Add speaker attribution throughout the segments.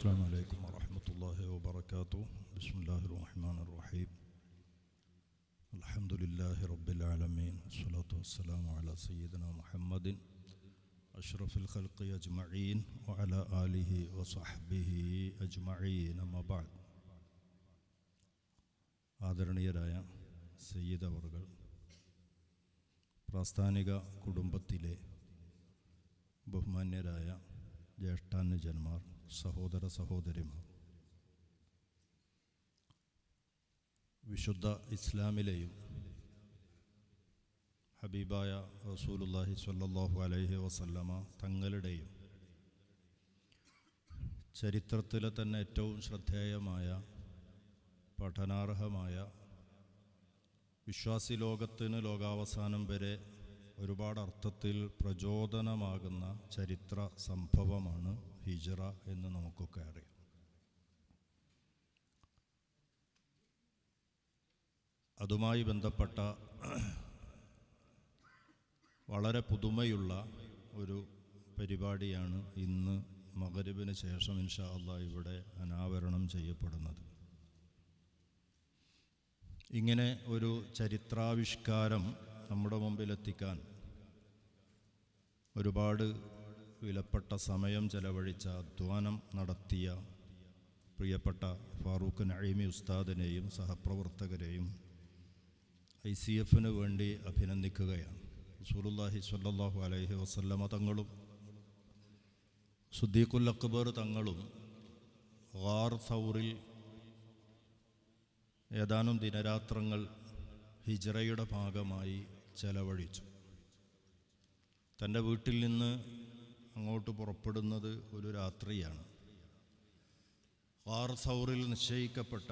Speaker 1: السلام عليكم ورحمة الله وبركاته بسم الله الرحمن الرحيم الحمد لله رب العالمين والصلاة والسلام على سيدنا محمد أشرف الخلق أجمعين وعلى آله وصحبه أجمعين أما بعد ആദരണീയരായ സയ്യിദ് അവർകൾ പ്രാസ്ഥാനിക കുടുംബത്തിലെ ബഹുമാന്യരായ ജ്യേഷ്ഠാനുജന്മാർ സഹോദര സഹോദരിമാർ വിശുദ്ധ ഇസ്ലാമിലെയും ഹബീബായ റസൂലുല്ലാഹി സ്വല്ലല്ലാഹു അലൈഹി വസല്ലമ തങ്ങളുടെയും ചരിത്രത്തിലെ തന്നെ ഏറ്റവും ശ്രദ്ധേയമായ പഠനാർഹമായ വിശ്വാസി ലോകത്തിന് ലോകാവസാനം വരെ ഒരുപാട് അർത്ഥത്തിൽ പ്രചോദനമാകുന്ന ചരിത്ര സംഭവമാണ് ഹിജറ എന്ന് നമുക്കൊക്കെ അറിയാം. അതുമായി ബന്ധപ്പെട്ട വളരെ പുതുമയുള്ള ഒരു പരിപാടിയാണ് ഇന്ന് മകരുവിന് ശേഷം ഇൻഷാ അള്ളാ ഇവിടെ അനാവരണം ചെയ്യപ്പെടുന്നത്. ഇങ്ങനെ ഒരു ചരിത്രാവിഷ്കാരം നമ്മുടെ മുമ്പിലെത്തിക്കാൻ ഒരുപാട് വിലപ്പെട്ട സമയം ചെലവഴിച്ച അധ്വാനം നടത്തിയ പ്രിയപ്പെട്ട ഫാറൂഖ് നഴീമി ഉസ്താദിനെയും സഹപ്രവർത്തകരെയും ഐ സി എഫിന് വേണ്ടി അഭിനന്ദിക്കുകയാണ്. റസൂലുള്ളാഹി സല്ലാഹു അലൈഹി വസല്ലമ തങ്ങളും സുദ്ദീഖുൽ അക്ബർ തങ്ങളും ഗാർ സൗറിൽ ഏതാനും ദിനരാത്രങ്ങൾ ഹിജറയുടെ ഭാഗമായി ചെലവഴിച്ചു. തന്റെ വീട്ടിൽ നിന്ന് അങ്ങോട്ട് പുറപ്പെടുന്നത് ഒരു രാത്രിയാണ്. സൗറിൽ നിശ്ചയിക്കപ്പെട്ട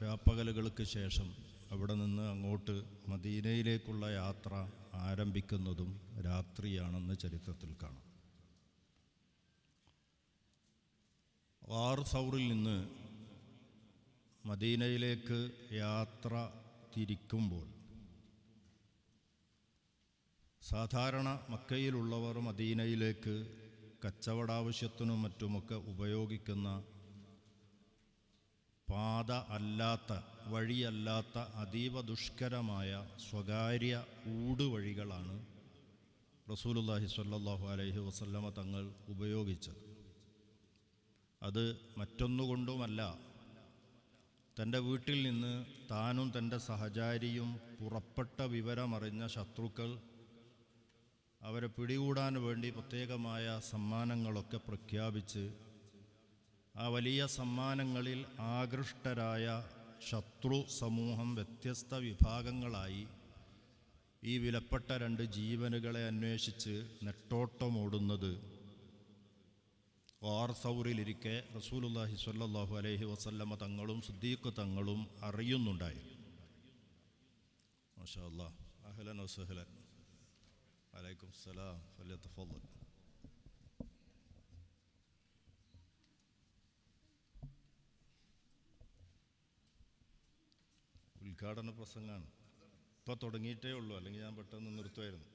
Speaker 1: വ്യാപകലുകൾക്ക് ശേഷം അവിടെ നിന്ന് അങ്ങോട്ട് മദീനയിലേക്കുള്ള യാത്ര ആരംഭിക്കുന്നതും രാത്രിയാണെന്ന് ചരിത്രത്തിൽ കാണാം. വാർ സൗറിൽ നിന്ന് മദീനയിലേക്ക് യാത്ര തിരിക്കുമ്പോൾ സാധാരണ മക്കയിലുള്ളവർ മദീനയിലേക്ക് കച്ചവടാവശ്യത്തിനും മറ്റുമൊക്കെ ഉപയോഗിക്കുന്ന പാത അല്ലാത്ത വഴിയല്ലാത്ത അതീവ ദുഷ്കരമായ സ്വകാര്യ ഊടുവഴികളാണ് റസൂലുല്ലാഹി സ്വല്ലല്ലാഹു അലൈഹി വസല്ലമ തങ്ങൾ ഉപയോഗിച്ചത്. അത് മറ്റൊന്നുകൊണ്ടുമല്ല തന്റെ വീട്ടിൽ നിന്ന് താനും തന്റെ സഹചാരിയും പുറപ്പെട്ട വിവരമറിഞ്ഞ ശത്രുക്കൾ അവരെ പിടികൂടാൻ വേണ്ടി പ്രത്യേകമായ സമ്മാനങ്ങളൊക്കെ പ്രഖ്യാപിച്ച് ആ വലിയ സമ്മാനങ്ങളിൽ ആകൃഷ്ടരായ ശത്രു സമൂഹം വ്യത്യസ്ത വിഭാഗങ്ങളായി ഈ വിലപ്പെട്ട രണ്ട് ജീവനുകളെ അന്വേഷിച്ച് നെട്ടോട്ടമോടുന്നത് വാർ സൗറിലിരിക്കെ റസൂലുല്ലാഹി സ്വല്ലല്ലാഹു അലൈഹി വസല്ലമ തങ്ങളും സുദ്ദീഖ് തങ്ങളും അറിയുന്നുണ്ടായിരുന്നു മാഷാ അല്ലാ അഹ്ലൻ വസഹ്ലൻ വലൈക്കും സലാം فليتفضل. ഉദ്ഘാടന പ്രസംഗമാണ്. ഇപ്പോൾ തുടങ്ങിയിട്ടേ ഉള്ളൂ. അല്ലെങ്കിൽ ഞാൻ പെട്ടെന്ന് നിർത്തുമായിരുന്നു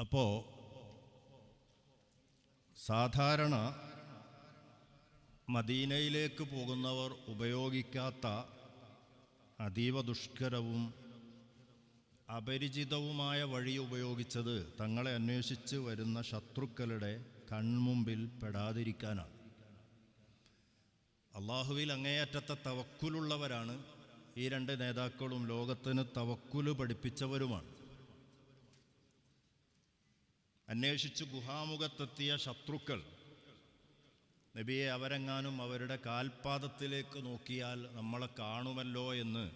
Speaker 1: അപ്പോൾ സാധാരണ മദീനയിലേക്ക് പോകുന്നവർ ഉപയോഗിക്കാത്ത അതീവ ദുഷ്കരവും അപരിചിതവുമായ വഴി ഉപയോഗിച്ചത് തങ്ങളെ അന്വേഷിച്ച് വരുന്ന ശത്രുക്കളുടെ കൺമുമ്പിൽ പെടാതിരിക്കാനാണ്. അള്ളാഹുവിൽ അങ്ങേയറ്റത്തെ തവക്കുലുള്ളവരാണ്. ഈ രണ്ട് നേതാക്കളും ലോകത്തിന് തവക്കുൽ പഠിപ്പിച്ചവരുമാണ്. അന്വേഷിച്ച് ഗുഹാമുഖത്തെത്തിയ ശത്രുക്കൾ നബിയെ അവരെങ്ങാനും അവരുടെ കാൽപാദത്തിലേക്ക് നോക്കിയാൽ നമ്മളെ കാണുമല്ലോ എന്ന്.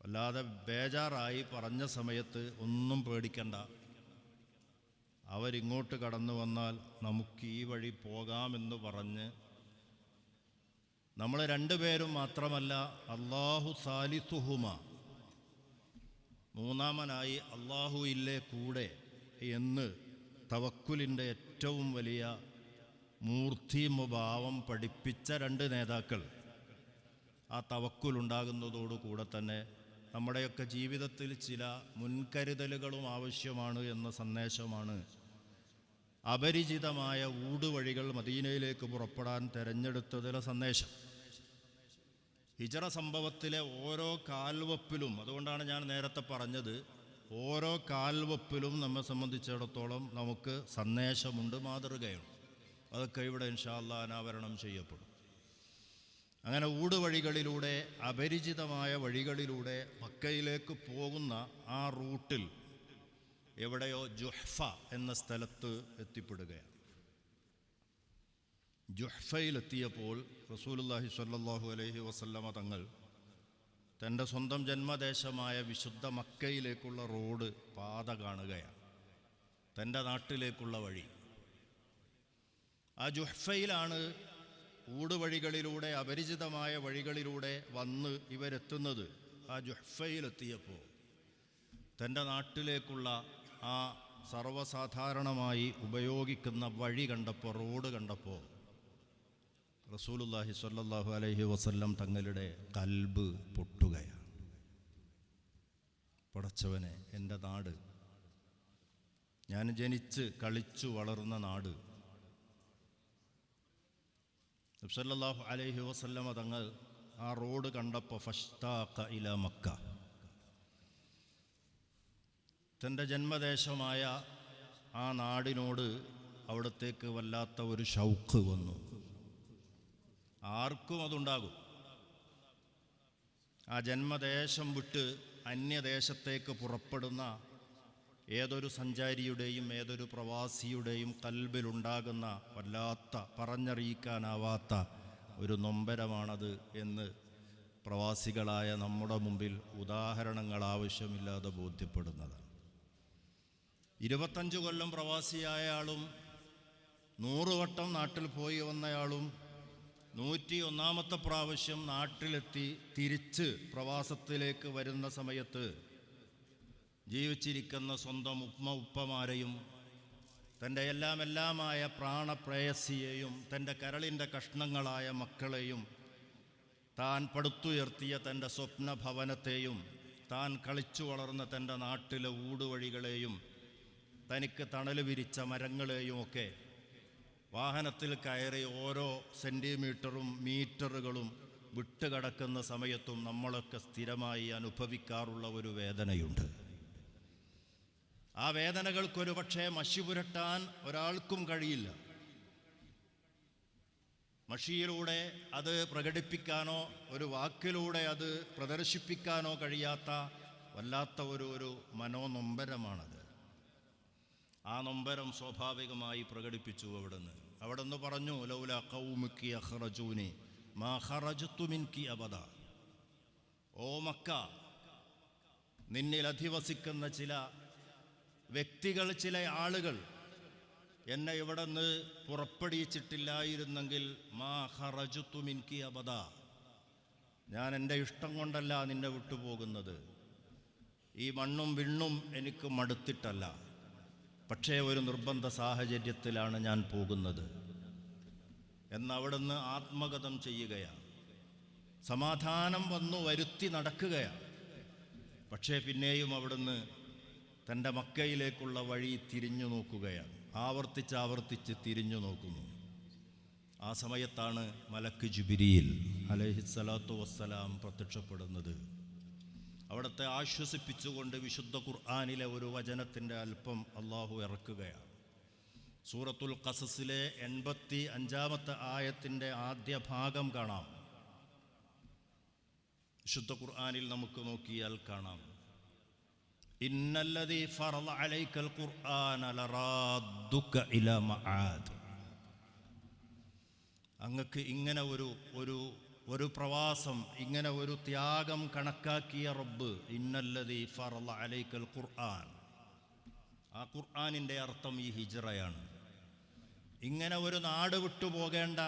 Speaker 1: വല്ലാതെ ബേജാറായി പറഞ്ഞ സമയത്ത് ഒന്നും പേടിക്കണ്ട. അവരിങ്ങോട്ട് കടന്നു വന്നാൽ നമുക്ക് ഈ വഴി പോകാമെന്ന് പറഞ്ഞ് നമ്മൾ രണ്ടുപേരും മാത്രമല്ല അള്ളാഹു സാലിസുഹുമ. മൂന്നാമനായി അള്ളാഹു ഇല്ലേ കൂടെ എന്ന് തവക്കുലിന്റെ വലിയ മൂർത്തിമുഭാവം പഠിപ്പിച്ച രണ്ട് നേതാക്കൾ ആ തവക്കുലുണ്ടാകുന്നതോടുകൂടെ തന്നെ നമ്മുടെയൊക്കെ ജീവിതത്തിൽ ചില മുൻകരുതലുകളും ആവശ്യമാണ് എന്ന സന്ദേശമാണ് അപരിചിതമായ ഊടുവഴികൾ മദീനയിലേക്ക് പുറപ്പെടാൻ തിരഞ്ഞെടുത്തതിലെ സന്ദേശം. ഹിജറ സംഭവത്തിലെ ഓരോ കാൽവപ്പിലും അതുകൊണ്ടാണ് ഞാൻ നേരത്തെ പറഞ്ഞത് ഓരോ കാൽവപ്പിലും നമ്മെ സംബന്ധിച്ചിടത്തോളം നമുക്ക് സന്ദേശമുണ്ട് മാതൃകയുണ്ട്. അതൊക്കെ ഇവിടെ ഇൻഷാല്ല അനാവരണം ചെയ്യപ്പെടും. അങ്ങനെ ഊടുവഴികളിലൂടെ അപരിചിതമായ വഴികളിലൂടെ മക്കയിലേക്ക് പോകുന്ന ആ റൂട്ടിൽ എവിടെയോ ജുഹ്ഫ എന്ന സ്ഥലത്ത് എത്തിപ്പെടുകയാണ്. ജുഹ്ഫയിലെത്തിയപ്പോൾ റസൂലുല്ലാഹി സ്വല്ലല്ലാഹു അലഹി വസല്ലമ തങ്ങൾ തന്റെ സ്വന്തം ജന്മദേശമായ വിശുദ്ധ മക്കയിലേക്കുള്ള റോഡ് പാത കാണുകയാണ്. തന്റെ നാട്ടിലേക്കുള്ള വഴി. ആ ജുഹ്ഫയിലാണ് ഊടുവഴികളിലൂടെ അപരിചിതമായ വഴികളിലൂടെ വന്ന് ഇവരെത്തുന്നത്. ആ ജുഹ്ഫയിലെത്തിയപ്പോൾ തന്റെ നാട്ടിലേക്കുള്ള ആ സർവസാധാരണമായി ഉപയോഗിക്കുന്ന വഴി കണ്ടപ്പോൾ റോഡ് കണ്ടപ്പോൾ റസൂലുല്ലാഹി സ്വല്ലല്ലാഹു അലൈഹി വസല്ലം തങ്ങളുടെ കൽബ് പൊട്ടുകയാണ്. പടച്ചവനെ എന്റെ നാട് ഞാൻ ജനിച്ച് കളിച്ചു വളർന്ന നാട് നബ്സല്ലാഹു അലൈഹി വസല്ലമ തങ്ങൾ ആ റോഡ് കണ്ടപ്പോൾ ഫഷ്താഖ ഇല മക്ക. തന്റെ ജന്മദേശമായ ആ നാടിനോട് അവിടത്തേക്ക് വല്ലാത്ത ഒരു ഷൗക്ക് വന്നു. ആർക്കും അതുണ്ടാകും. ആ ജന്മദേശം വിട്ട് അന്യദേശത്തേക്ക് പുറപ്പെടുന്ന ഏതൊരു സഞ്ചാരിയുടെയും ഏതൊരു പ്രവാസിയുടെയും കൽബിലുണ്ടാകുന്ന വല്ലാത്ത പറഞ്ഞറിയിക്കാനാവാത്ത ഒരു നൊമ്പരമാണത് എന്ന് പ്രവാസികളായ നമ്മുടെ മുമ്പിൽ ഉദാഹരണങ്ങൾ ആവശ്യമില്ലാതെ ബോധ്യപ്പെടുന്നതാണ് ഇരുപത്തഞ്ച് കൊല്ലം പ്രവാസിയായ ആളും നൂറുവട്ടം നാട്ടിൽ പോയി വന്നയാളും നൂറ്റി ഒന്നാമത്തെ പ്രാവശ്യം നാട്ടിലെത്തി തിരിച്ച് പ്രവാസത്തിലേക്ക് വരുന്ന സമയത്ത് ജീവിച്ചിരിക്കുന്ന സ്വന്തം ഉപ്പ ഉപ്പമാരെയും തന്റെ എല്ലാം എല്ലാമായ പ്രാണപ്രേയസിയെയും തന്റെ കരളിന്റെ കഷ്ണങ്ങളായ മക്കളെയും താൻ പടുത്തുയർത്തിയ തന്റെ സ്വപ്ന ഭവനത്തെയും താൻ കളിച്ചു വളർന്ന തന്റെ നാട്ടിലെ ഊടുവഴികളെയും തനിക്ക് തണൽ വിരിച്ച മരങ്ങളെയും ഒക്കെ വാഹനത്തിൽ കയറി ഓരോ സെന്റിമീറ്ററും മീറ്ററുകളും വിട്ടുകടക്കുന്ന സമയത്തും നമ്മളൊക്കെ സ്ഥിരമായി അനുഭവിക്കാറുള്ള ഒരു വേദനയുണ്ട്. ആ വേദനകൾക്കൊരു പക്ഷേ മഷി പുരട്ടാൻ ഒരാൾക്കും കഴിയില്ല. മഷിയിലൂടെ അത് പ്രകടിപ്പിക്കാനോ ഒരു വാക്കിലൂടെ അത് പ്രദർശിപ്പിക്കാനോ കഴിയാത്ത വല്ലാത്ത ഒരു ഒരു മനോനൊമ്പരമാണത്. ആ നൊമ്പരം സ്വാഭാവികമായി പ്രകടിപ്പിച്ചു അവിടുന്ന്. അവിടുന്ന് പറഞ്ഞു ലൗല കൗമുക്കി അഹ്റജൂനെ മാ ഖറജത്തു മിൻകി അബദ. ഓ മക്ക നിന്നിൽ അധിവസിക്കുന്ന ചില വ്യക്തികൾ ചില ആളുകൾ എന്നെ ഇവിടെ നിന്ന് പുറപ്പെടുവിച്ചിട്ടില്ലായിരുന്നെങ്കിൽ മാ ഖറജത്തു മിൻകി അബദ ഞാൻ എന്റെ ഇഷ്ടം കൊണ്ടല്ല നിന്നെ വിട്ടുപോകുന്നത്. ഈ മണ്ണും വിണ്ണും എനിക്ക് മടുത്തിട്ടല്ല. പക്ഷേ ഒരു നിർബന്ധ സാഹചര്യത്തിലാണ് ഞാൻ പോകുന്നത്. എന്നവിടുന്ന് ആത്മഗതം ചെയ്യുകയാണ്. സമാധാനം വന്നു വരുത്തി നടക്കുകയാണ്. പക്ഷേ പിന്നെയും അവിടുന്ന് തന്റെ മക്കയിലേക്കുള്ള വഴി തിരിഞ്ഞു നോക്കുകയാണ്. ആവർത്തിച്ച് ആവർത്തിച്ച് തിരിഞ്ഞു നോക്കുന്നു. ആ സമയത്താണ് മലക്ക് ജുബിരിയിൽ അലഹിസ്സലാത്തു വസ്സലാം പ്രത്യക്ഷപ്പെടുന്നത്. അവിടുത്തെ ആശ്വസിപ്പിച്ചുകൊണ്ട് വിശുദ്ധ ഖുർആാനിലെ ഒരു വചനത്തിന്റെ അല്പം അള്ളാഹു ഇറക്കുകയാണ്. സൂറത്തുൽ കസസിലെ എൺപത്തി അഞ്ചാമത്തെ ആയത്തിന്റെ ആദ്യ ഭാഗം കാണാം. വിശുദ്ധ ഖുർആാനിൽ നമുക്ക് നോക്കിയാൽ കാണാം. അലൈക്കൽ ഖുർആന മആദ്. അങ്ങക്ക് ഇങ്ങനെ ഒരു ഒരു ഒരു പ്രവാസം ഇങ്ങനെ ഒരു ത്യാഗം കണക്കാക്കിയ റബ്ബ് ഇന്നല്ലതി ഫറല അലൈക്കൽ ഖുർആൻ. ആ ഖുർആാനിന്റെ അർത്ഥം ഈ ഹിജറയാണ്. ഇങ്ങനെ ഒരു നാട് വിട്ടുപോകേണ്ട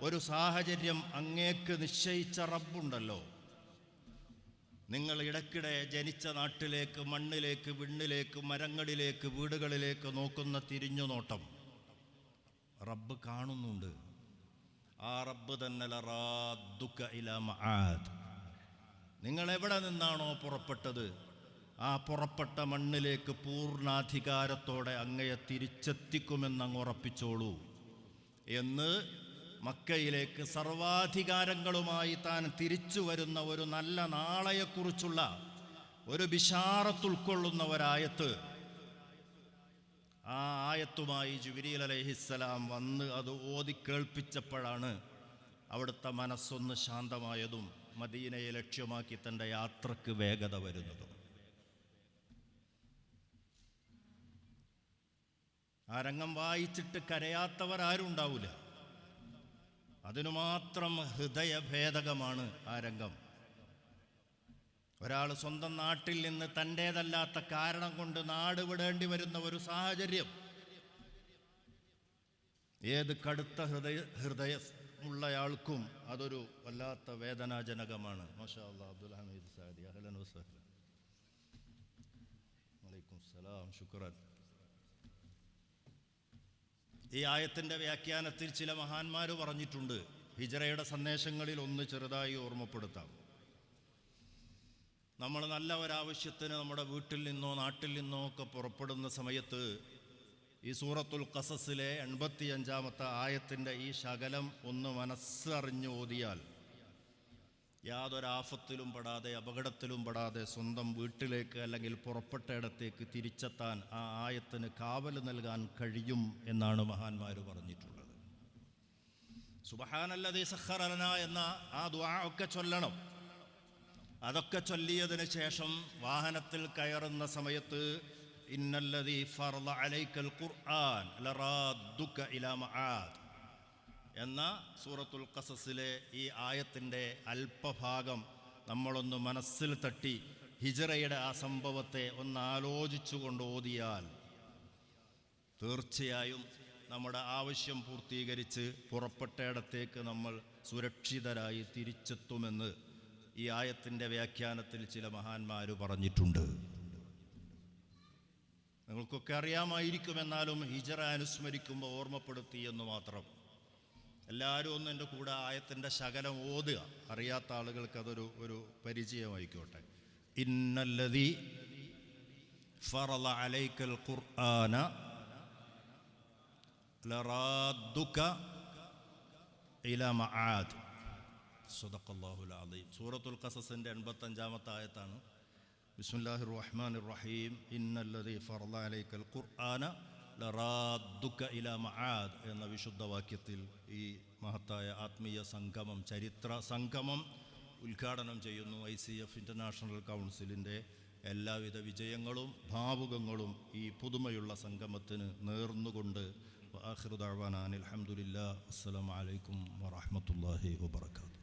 Speaker 1: ഒരു സാഹചര്യം അങ്ങേക്ക് നിശ്ചയിച്ച റബ്ബുണ്ടല്ലോ. നിങ്ങൾ ഇടയ്ക്കിടെ ജനിച്ച നാട്ടിലേക്ക് മണ്ണിലേക്ക് വിണ്ണിലേക്ക് മരങ്ങളിലേക്ക് വീടുകളിലേക്ക് നോക്കുന്ന തിരിഞ്ഞു നോട്ടം റബ്ബ് കാണുന്നുണ്ട്. റബ്ബ് നിങ്ങൾ എവിടെ നിന്നാണോ പുറപ്പെട്ടത്? ആ പുറപ്പെട്ട മണ്ണിലേക്ക് പൂർണാധികാരത്തോടെ അങ്ങയെ തിരിച്ചെത്തിക്കുമെന്ന് അങ്ങ് ഉറപ്പിച്ചോളൂ. എന്ന് മക്കയിലേക്ക് സർവാധികാരങ്ങളുമായി താൻ തിരിച്ചു വരുന്ന ഒരു നല്ല നാളെയെക്കുറിച്ചുള്ള ഒരു ബിഷാറത്ത് ഉൾക്കൊള്ളുന്ന ഒരായത്ത്. ആ ആയത്തുമായി ജുബിരിൽ അലഹിസ്സലാം വന്ന് അത് ഓതി കേൾപ്പിച്ചപ്പോഴാണ് അവിടുത്തെ മനസ്സൊന്ന് ശാന്തമായതും മദീനയെ ലക്ഷ്യമാക്കി തന്റെ യാത്രയ്ക്ക് വേഗത വരുന്നതും. ആ രംഗം വായിച്ചിട്ട് കരയാത്തവരാരും ഉണ്ടാവില്ല അതിനു മാത്രം ഹൃദയഭേദകമാണ് ആ രംഗം. ഒരാൾ സ്വന്തം നാട്ടിൽ നിന്ന് തന്റേതല്ലാത്ത കാരണം കൊണ്ട് നാട് വിടേണ്ടി വരുന്ന ഒരു സാഹചര്യം. ഏത് കടുത്ത ഹൃദയ ഹൃദയ ഹൃദയമുള്ളയാൾക്കും അതൊരു വല്ലാത്ത വേദനാജനകമാണ്. മാഷാ അല്ലാ അബ്ദുൽ ഹമീദ് സാദി അഹ്ലൻ വസഹ്ലൻ വലൈക്കും സലാം ശുക്രൻ. ഈ ആയത്തിന്റെ വ്യാഖ്യാനത്തിൽ ചില മഹാന്മാർ പറഞ്ഞിട്ടുണ്ട് ഹിജറയുടെ സന്ദേശങ്ങളിൽ ഒന്ന് ചെറുതായി ഓർമ്മപ്പെടുത്താം. നമ്മൾ നല്ല ഒരാവശ്യത്തിന് നമ്മുടെ വീട്ടിൽ നിന്നോ നാട്ടിൽ നിന്നോ ഒക്കെ പുറപ്പെടുന്ന സമയത്ത് ഈ സൂറത്തുൽ കസസിലെ എൺപത്തി അഞ്ചാമത്തെ ആയത്തിന്റെ ഈ ശകലം ഒന്ന് മനസ്സറിഞ്ഞ് ഓതിയാൽ യാതൊരാഫത്തിലും പെടാതെ അപകടത്തിലും പെടാതെ സ്വന്തം വീട്ടിലേക്ക് അല്ലെങ്കിൽ പുറപ്പെട്ട ഇടത്തേക്ക് തിരിച്ചെത്താൻ ആ ആയത്തിന് കാവൽ നൽകാൻ കഴിയും എന്നാണ് മഹാന്മാർ പറഞ്ഞിട്ടുള്ളത്. സുബഹാനല്ലതീ സഖറന എന്ന ആ ദ്വാ ഒക്കെ ചൊല്ലണം. അതൊക്കെ ചൊല്ലിയതിന് ശേഷം വാഹനത്തിൽ കയറുന്ന സമയത്ത് ഇന്നല്ലതീ فرض عليك ഖുർആൻ لرادك ഇലാ معاد എന്ന സൂറത്തുൽ ഖസസിലെ ഈ ആയത്തിന്റെ അല്പഭാഗം നമ്മളൊന്ന് മനസ്സിൽ തട്ടി ഹിജറയുടെ ആ സംഭവത്തെ ഒന്ന് ആലോചിച്ചുകൊണ്ട് ഓതിയാൽ തീർച്ചയായും നമ്മുടെ ആവശ്യം പൂർത്തീകരിച്ച് പുറപ്പെട്ടയിടത്തേക്ക് നമ്മൾ സുരക്ഷിതരായി തിരിച്ചെത്തുമെന്ന് ഈ ആയത്തിന്റെ വ്യാഖ്യാനത്തിൽ ചില മഹാന്മാർ പറഞ്ഞിട്ടുണ്ട്. നിങ്ങൾക്കൊക്കെ അറിയാമായിരിക്കുമെന്നാലും ഹിജറ അനുസ്മരിക്കുമ്പോൾ ഓർമ്മപ്പെടുത്തി എന്ന് മാത്രം. എല്ലാവരും ഒന്ന് എന്റെ കൂടെ ആയത്തിന്റെ ശകലം ഓതുക. അറിയാത്ത ആളുകൾക്ക് അതൊരു ഒരു പരിചയമായിക്കോട്ടെ. ഇന്നല്ലതി ഫറല അലൈക്കൽ ഖുർആന സൂറത്തുൽ ഖസസിന്റെ എൺപത്തഞ്ചാമത്തെ ആയത്താണ്. ബിസ്മില്ലാഹിർ റഹ്മാനിർ റഹീം ഇന്നല്ലതി ഫറല അലൈക്കൽ ഖുർആന ലറാദ്ദുക ഇല മആദ് എന്ന വിശുദ്ധ വാക്യത്തിൽ ഈ മഹത്തായ ആത്മീയ സംഗമം ചരിത്ര സംഗമം ഉദ്ഘാടനം ചെയ്യുന്നു ഐ സി എഫ് ഇന്റർനാഷണൽ കൗൺസിലിന്റെ എല്ലാവിധ വിജയങ്ങളും ഭാവുകങ്ങളും ഈ പുതുമയുള്ള സംഗമത്തിന് നേർന്നുകൊണ്ട്. ആഹ്റുദാവാൻ അസ്സലാമു അലൈക്കും വറഹ്മത്തുള്ളാഹി വബറകാതുഹു.